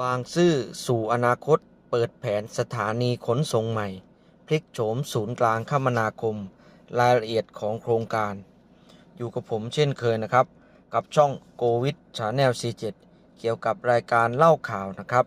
บางซื่อสู่อนาคต เปิดแผนสถานีขนส่งใหม่ พลิกโฉมศูนย์กลางคมนาคม รายละเอียดของโครงการ อยู่กับผมเช่นเคยนะครับ กับช่องโกวิดชาแนล C7 เกี่ยวกับรายการเล่าข่าวนะครับ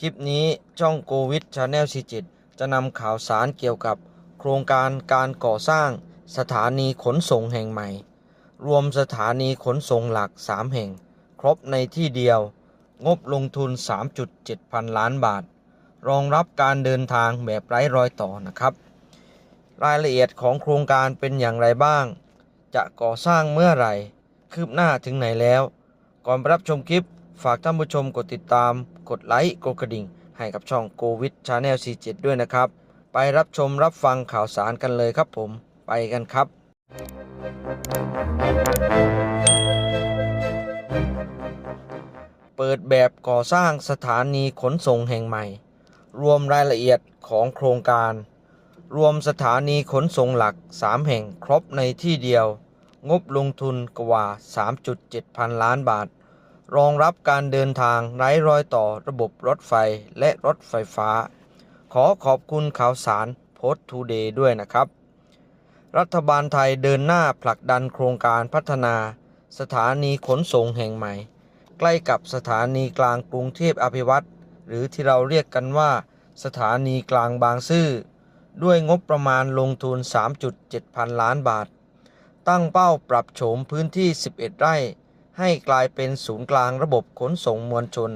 คลิปนี้ช่องโกวิดชาแนล C7 จะนำข่าวสารเกี่ยวกับโครงการการก่อสร้างสถานีขนส่งแห่งใหม่ รวมสถานีขนส่งหลัก 3 แห่ง ครบในที่เดียว งบลงทุน 3.7 พันล้านบาท รองรับการเดินทางแบบไร้รอยต่อนะครับ รายละเอียดของโครงการเป็นอย่างไรบ้าง จะก่อสร้างเมื่อไหร่ คืบหน้าถึงไหนแล้ว ก่อนรับชมคลิป ฝากท่านผู้ชมกดติดตาม กดไลค์ กดกระดิ่ง ให้กับช่องโกวิดชาแนล C7 ด้วยนะครับ ไปรับชมรับฟังข่าวสารกันเลยครับผม ไปกันครับ เปิดแบบก่อสร้างสถานีขนส่งแห่งใหม่ รวมรายละเอียดของโครงการ รวมสถานีขนส่งหลัก 3 แห่งครบในที่เดียว งบลงทุนกว่า 3.7 พันล้านบาท รองรับการเดินทางไร้รอยต่อระบบรถไฟและรถไฟฟ้า ขอขอบคุณข่าวสารโพสต์ทูเดย์ด้วยนะครับ รัฐบาลไทยเดินหน้าผลักดันโครงการพัฒนาสถานีขนส่งแห่งใหม่ ใกล้กับสถานีกลางกรุงเทพอภิวัตรหรือที่เราเรียกกันว่า สถานีกลางบางซื่อด้วยงบประมาณลงทุน 3.7 พันล้านบาท ตั้งเป้าปรับโฉมพื้นที่ 11 ไร่ ให้กลายเป็นศูนย์กลางระบบขนส่งมวลชน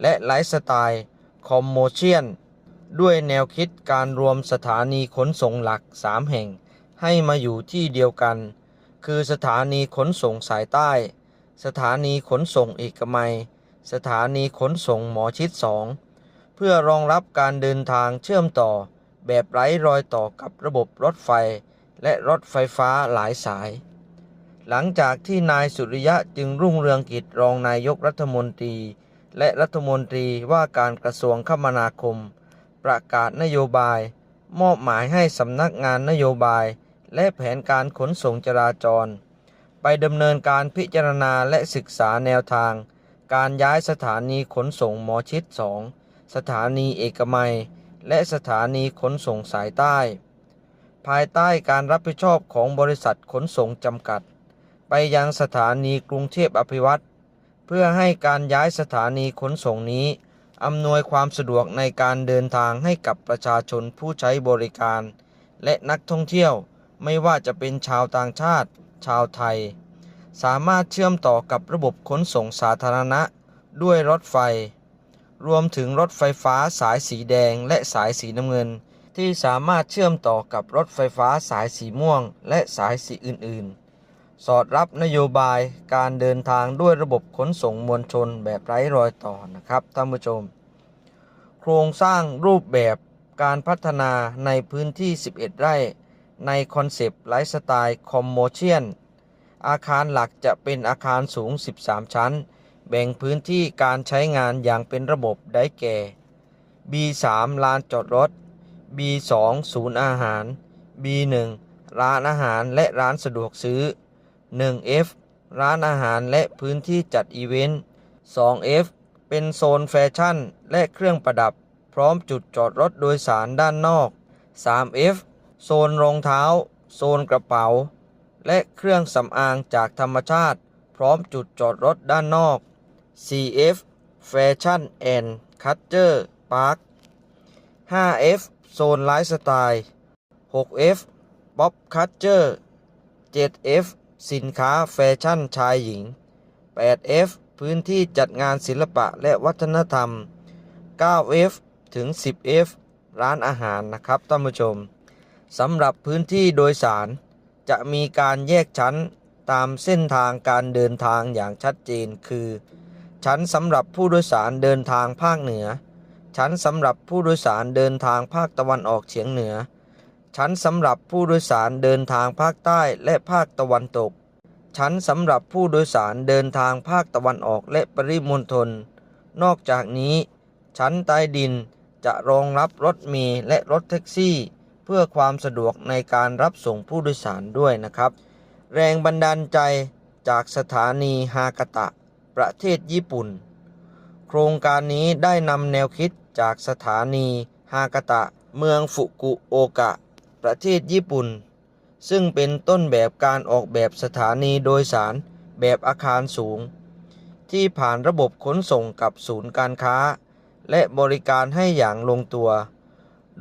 และไลฟ์สไตล์คอมโมเชียนด้วยแนวคิดการรวมสถานีขนส่งหลัก 3 แห่ง ให้มาอยู่ที่เดียวกัน คือสถานีขนส่งสายใต้ สถานีขนส่งเอกมัย สถานีขนส่งหมอชิด 2 เพื่อรองรับการเดินทางเชื่อมต่อ แบบไร้รอยต่อกับระบบรถไฟ และรถไฟฟ้าหลายสาย หลังจากที่นายสุริยะจึงรุ่งเรืองกิจรองนายกรัฐมนตรี และรัฐมนตรีว่าการกระทรวงคมนาคม ประกาศนโยบาย มอบหมายให้สำนักงานนโยบาย และแผนการขนส่งจราจร ไปดำเนินการพิจารณาและศึกษาแนวทาง การย้ายสถานีขนส่งหมอชิด 2 สถานีเอกมัย และสถานีขนส่งสายใต้ ภายใต้การรับผิดชอบของบริษัทขนส่งจำกัด ไปยังสถานีกรุงเทพอภิวัตรเพื่อให้การย้ายสถานีขนส่งนี้อำนวยความสะดวกในการเดินทางให้กับประชาชนผู้ใช้บริการ และนักท่องเที่ยวไม่ว่าจะเป็นชาวต่างชาติ ชาวไทย สามารถเชื่อมต่อกับระบบขนส่งสาธารณะ ด้วยรถไฟ รวมถึงรถไฟฟ้าสายสีแดงและสายสีน้ำเงิน ที่สามารถเชื่อมต่อกับรถไฟฟ้าสายสีม่วง และสายสีอื่นๆ สอดรับนโยบายการเดินทางด้วยระบบขนส่งมวลชนแบบไร้รอยต่อนะครับท่านผู้ชม โครงสร้างรูปแบบการพัฒนาในพื้นที่ 11 ไร่ ในคอนเซปต์ไลฟ์สไตล์คอมโมเชียนอาคารหลักจะเป็นอาคารสูง 13 ชั้น แบ่งพื้นที่การใช้งานอย่างเป็นระบบได้แก่ B3 ลานจอดรถ B2 ศูนย์อาหาร B1 ร้านอาหารและร้านสะดวกซื้อ 1F ร้านอาหารและพื้นที่จัดอีเวนต์ 2F เป็นโซนแฟชั่นและเครื่องประดับ พร้อมจุดจอดรถโดยสารด้านนอก 3F โซนรองเท้า โซนกระเป๋า และเครื่องสำอางจากธรรมชาติ พร้อมจุดจอดรถด้านนอก 4F Fashion and Culture Park 5F โซนไลฟ์สไตล์ 6F Pop Culture 7F สินค้าแฟชั่นชายหญิง 8F พื้นที่จัดงานศิลปะและวัฒนธรรม 9F ถึง 10F ร้านอาหารนะครับท่านผู้ชม สำหรับพื้นที่โดยสาร จะมีการแยกชั้นตามเส้นทางการเดินทางอย่างชัดเจนคือ ชั้นสำหรับผู้โดยสารเดินทางภาคเหนือ ชั้นสำหรับผู้โดยสารเดินทางภาคตะวันออกเฉียงเหนือ ชั้นสำหรับผู้โดยสารเดินทางภาคใต้และภาคตะวันตก ชั้นสำหรับผู้โดยสารเดินทางภาคตะวันออกและปริมณฑลนอกจากนี้ ชั้นใต้ดินจะรองรับรถเมล์และรถแท็กซี่ พื่อความสะดวกในการรับส่งผู้โดยสารด้วยนะครับ แรงบันดาลใจจากสถานีฮากาตะ ประเทศญี่ปุ่น โครงการนี้ได้นำแนวคิดจากสถานีฮากาตะ เมืองฟุกุโอกะ ประเทศญี่ปุ่น ซึ่งเป็นต้นแบบการออกแบบสถานีโดยสารแบบอาคารสูง ที่ผ่านระบบขนส่งกับศูนย์การค้า และบริการให้อย่างลงตัว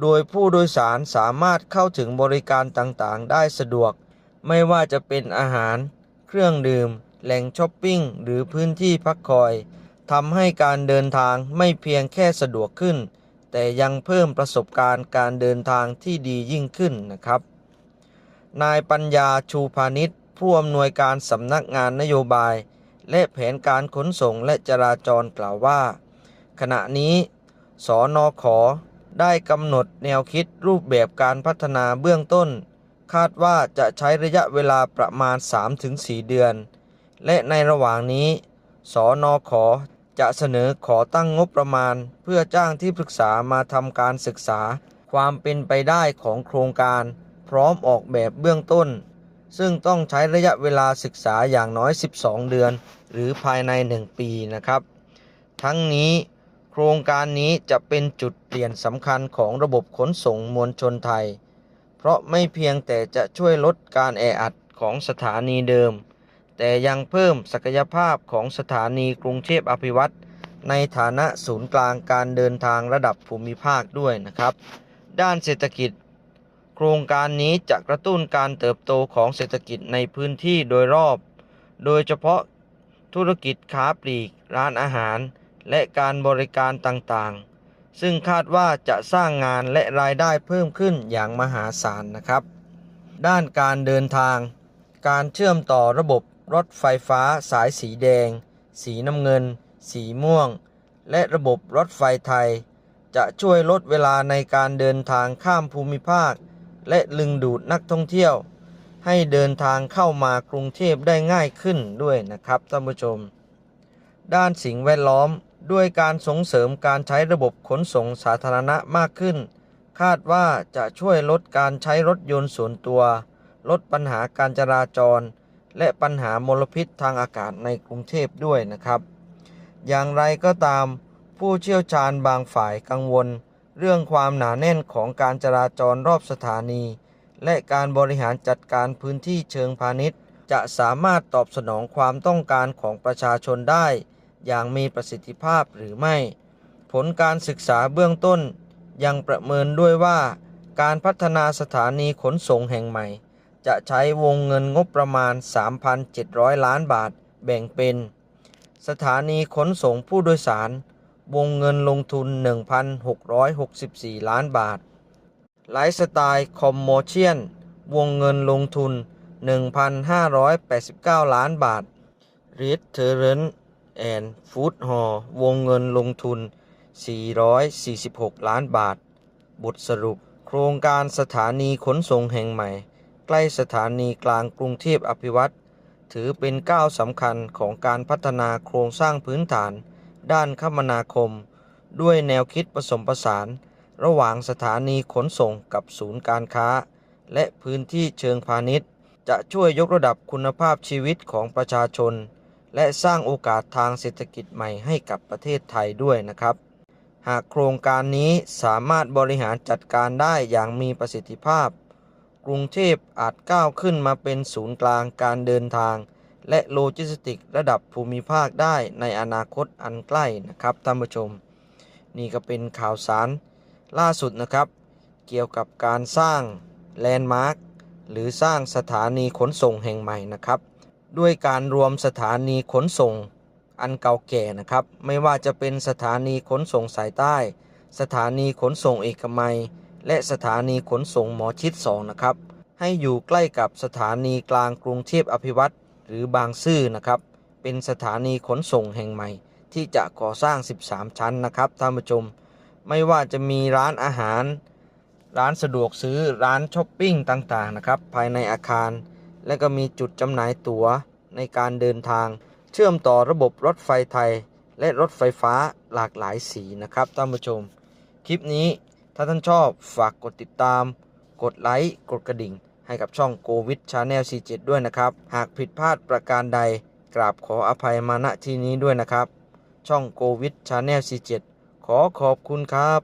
โดยผู้โดยสารสามารถเข้าถึงบริการต่างๆ ได้สะดวก ไม่ว่าจะเป็นอาหาร เครื่องดื่ม แหล่งช้อปปิ้ง หรือพื้นที่พักคอยทำให้การเดินทางไม่เพียงแค่สะดวกขึ้น แต่ยังเพิ่มประสบการณ์การเดินทางที่ดียิ่งขึ้นนะครับ นายปัญญาชูพาณิชย์ผู้อำนวยการสำนักงานนโยบาย และแผนการขนส่งและจราจรกล่าวว่า ขณะนี้ สอนอขอ ได้กำหนดแนวคิดรูปแบบการพัฒนาเบื้องต้น คาดว่าจะใช้ระยะเวลาประมาณ 3-4 เดือน และในระหว่างนี้สอนอขอจะเสนอขอตั้งงบประมาณ เพื่อจ้างที่ปรึกษามาทำการศึกษา ความเป็นไปได้ของโครงการ พร้อมออกแบบเบื้องต้น ซึ่งต้องใช้ระยะเวลาศึกษาอย่างน้อย 12 เดือน หรือภายใน 1 ปีนะครับ ทั้งนี้ ครงการนี้จะเป็นจุดเปลี่ยนสำคัญของระบบขนส่งมวลชนไทย เพราะไม่เพียงแต่จะช่วยลดการแออัดของสถานีเดิม แต่ยังเพิ่มศักยภาพของสถานีกรุงเทพอภิวัตรในฐานะศูนย์กลางการเดินทางระดับภูมิภาคด้วยนะครับ ด้านเศรษฐกิจ โครงการนี้จะกระตุ้นการเติบโตของเศรษฐกิจในพื้นที่โดยรอบ โดยเฉพาะธุรกิจค้าปลีกร้านอาหาร และการบริการต่างๆ ซึ่งคาดว่าจะสร้างงานและรายได้เพิ่มขึ้นอย่างมหาศาลนะครับ ด้านการเดินทาง การเชื่อมต่อระบบรถไฟฟ้าสายสีแดง สีน้ำเงิน สีม่วง และระบบรถไฟไทย จะช่วยลดเวลาในการเดินทางข้ามภูมิภาค และลึงดูดนักท่องเที่ยว ให้เดินทางเข้ามากรุงเทพได้ง่ายขึ้นด้วยนะครับท่านผู้ชม ด้านสิ่งแวดล้อม ด้วยการส่งเสริมการใช้ระบบขนส่งสาธารณะมากขึ้น คาดว่าจะช่วยลดการใช้รถยนต์ส่วนตัว ลดปัญหาการจราจร และปัญหามลพิษทางอากาศในกรุงเทพด้วยนะครับ อย่างไรก็ตาม ผู้เชี่ยวชาญบางฝ่ายกังวล เรื่องความหนาแน่นของการจราจรรอบสถานี และการบริหารจัดการพื้นที่เชิงพาณิชย์ จะสามารถตอบสนองความต้องการของประชาชนได้ อย่างมีประสิทธิภาพหรือไม่ ผลการศึกษาเบื้องต้น ยังประเมินด้วยว่า การพัฒนาสถานีขนส่งแห่งใหม่ จะใช้วงเงินงบประมาณ 3,700 ล้านบาทแบ่งเป็น สถานีขนส่งผู้โดยสาร วงเงินลงทุน 1,664 ล้านบาทไลฟ์สไตล์คอมโมเชียน วงเงินลงทุน 1,589 ล้านบาทรีสเทอร์เรน r e t u r n and Food Hall วงเงินลงทุน 446 ล้านบาท บทสรุป โครงการสถานีขนส่งแห่งใหม่ ใกล้สถานีกลางกรุงเทพอภิวัตรถือเป็นก้าวสำคัญของการพัฒนาโครงสร้างพื้นฐาน ด้านคมนาคม ด้วยแนวคิดผสมผสาน ระหว่างสถานีขนส่งกับศูนย์การค้า และพื้นที่เชิงพาณิชย์ จะช่วยยกระดับคุณภาพชีวิตของประชาชน และสร้างโอกาสทางเศรษฐกิจใหม่ให้กับประเทศไทยด้วยนะครับ หากโครงการนี้สามารถบริหารจัดการได้อย่างมีประสิทธิภาพ กรุงเทพอาจก้าวขึ้นมาเป็นศูนย์กลางการเดินทาง และโลจิสติกระดับภูมิภาคได้ในอนาคตอันใกล้นะครับท่านผู้ชม นี่ก็เป็นข่าวสารล่าสุดนะครับ เกี่ยวกับการสร้างแลนด์มาร์คหรือสร้างสถานีขนส่งแห่งใหม่นะครับ ด้วยการรวมสถานีขนส่งอันเก่าแก่นะครับ ไม่ว่าจะเป็นสถานีขนส่งสายใต้ สถานีขนส่งเอกมัย และสถานีขนส่งหมอชิด2นะครับ ให้อยู่ใกล้กับสถานีกลางกรุงเทพอภิวัตรหรือบางซื่อนะครับ เป็นสถานีขนส่งแห่งใหม่ ที่จะก่อสร้าง 13 ชั้นนะครับท่านผู้ชม ไม่ว่าจะมีร้านอาหาร ร้านสะดวกซื้อร้านช้อปปิ้งต่างๆนะครับ ภายในอาคาร และก็มีจุดจำหน่ายตั๋วในการเดินทาง เชื่อมต่อระบบรถไฟไทย และรถไฟฟ้าหลากหลายสีนะครับท่านผู้ชม คลิปนี้ถ้าท่านชอบฝากกดติดตาม กดไลค์กดกระดิ่ง ให้กับช่องโกวิดชาแนล47ด้วยนะครับ หากผิดพลาดประการใดกราบขออภัยมาณที่นี้ด้วยนะครับ ช่องโกวิดชาแนล47ขอขอบคุณครับ